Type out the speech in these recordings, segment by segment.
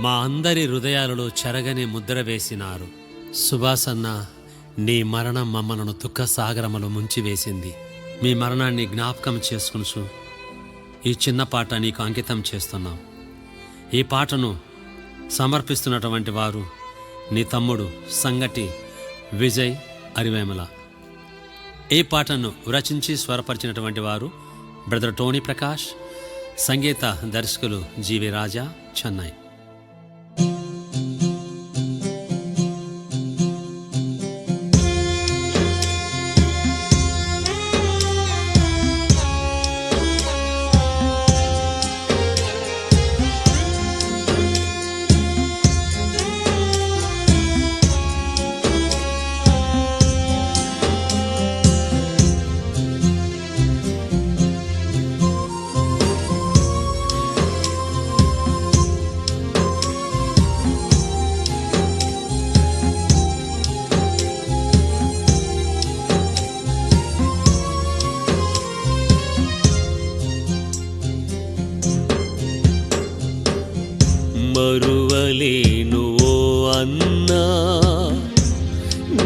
మా అందరి హృదయాలలో చెరగని ముద్ర వేసినారు. సుభాసన్న నీ మరణం మమ్మలను దుఃఖ సాగరములో ముంచివేసింది. మీ మరణాన్ని జ్ఞాపకం చేసుకునుచు ఈ చిన్న పాట నీకు అంకితం చేస్తున్నాం. ఈ పాటను సమర్పిస్తున్నటువంటి వారు నీ తమ్ముడు సంగటి విజయ్ అరివేమల. ఈ పాటను రచించి స్వరపరిచినటువంటి వారు బ్రదర్ టోనీ ప్రకాష్ సంగీత దర్శకులు జీవి రాజా చెన్నై.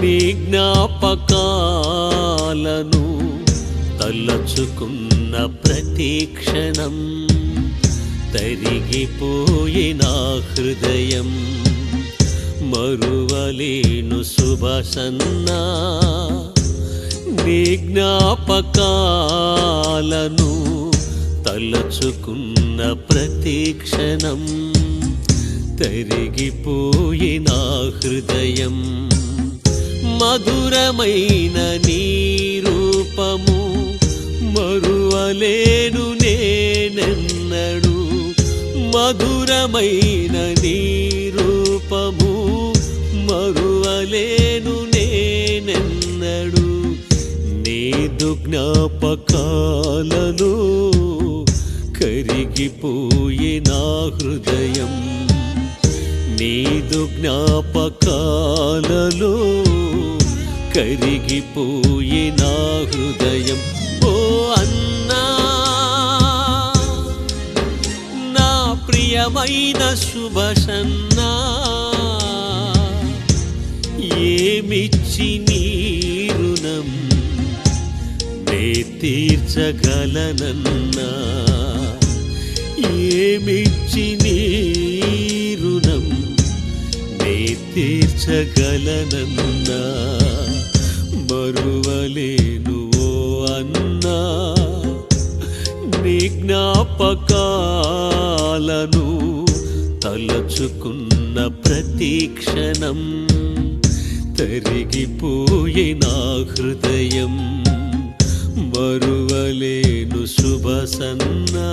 నీ జ్ఞాపకాలను తలచుకున్న ప్రతీక్షణం తరిగిపోయిన హృదయం మరువలేను శుభసన్నా నీ జ్ఞాపకాలను తలచుకున్న ప్రతీక్షణం తరిగిపోయిన హృదయం మధురమైన నీ రూపము మరువలేను నేనెన్నడు. మధురమైన నీ రూపము మరువలేను నేనెన్నడు. నీదు జ్ఞాపకాలలో నా హృదయం. నీదు జ్ఞాపకాలలో కరిగిపోయిన హృదయం. ఓ అన్నా నా ప్రియమైన శుభసన్నా ఏమిచ్చి నీ రుణం? నే తీర్చగలనన్నా ఏమిచ్చి నీ రుణం? నే తీర్చగలనన్నా. మరువలేను అన్నా నీ జ్ఞాపకాలను తలచుకున్న ప్రతీక్షణం క్షణం నా హృదయం మరువలేను శుభసన్నా.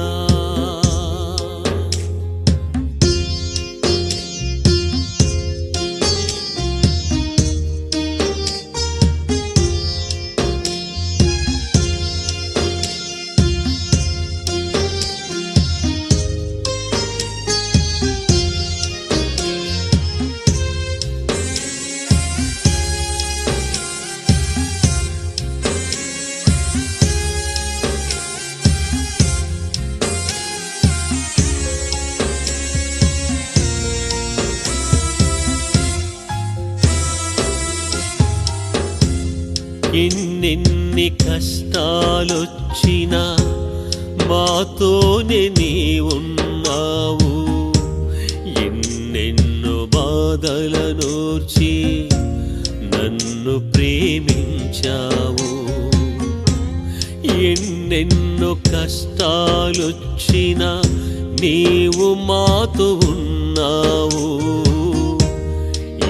ఎన్నెన్ని కష్టాలొచ్చినా మాతోనే నీ ఉన్నావు ఎన్నెన్నో బాధలనోర్చి నన్ను ప్రేమించావు. ఎన్నెన్నో కష్టాలొచ్చినా నీవు మాతో ఉన్నావు.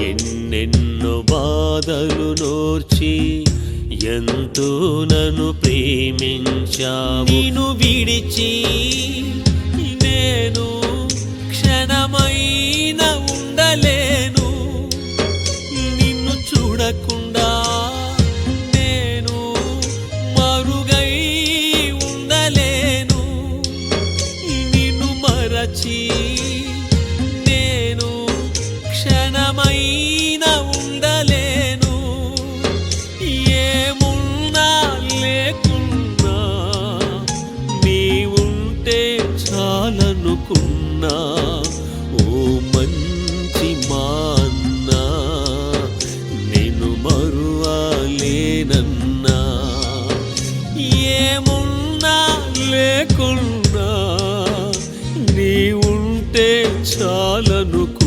ఎన్నెన్నో బాధలు నోర్చి ఎంతో నన్ను ప్రేమించావు. నిన్ను విడిచి నేను క్షణమైన ఉండలేను. నిన్ను చూడకుండా నేను మరుగై ఉండలేను. నిన్ను మరచి నేను క్షణమైన చేయాలనుకున్నా ఓ మంచి మా అన్న నేను మరువాలేనన్నా. ఏమున్నా లేకున్నా నీ ఉంటే చాలనుకు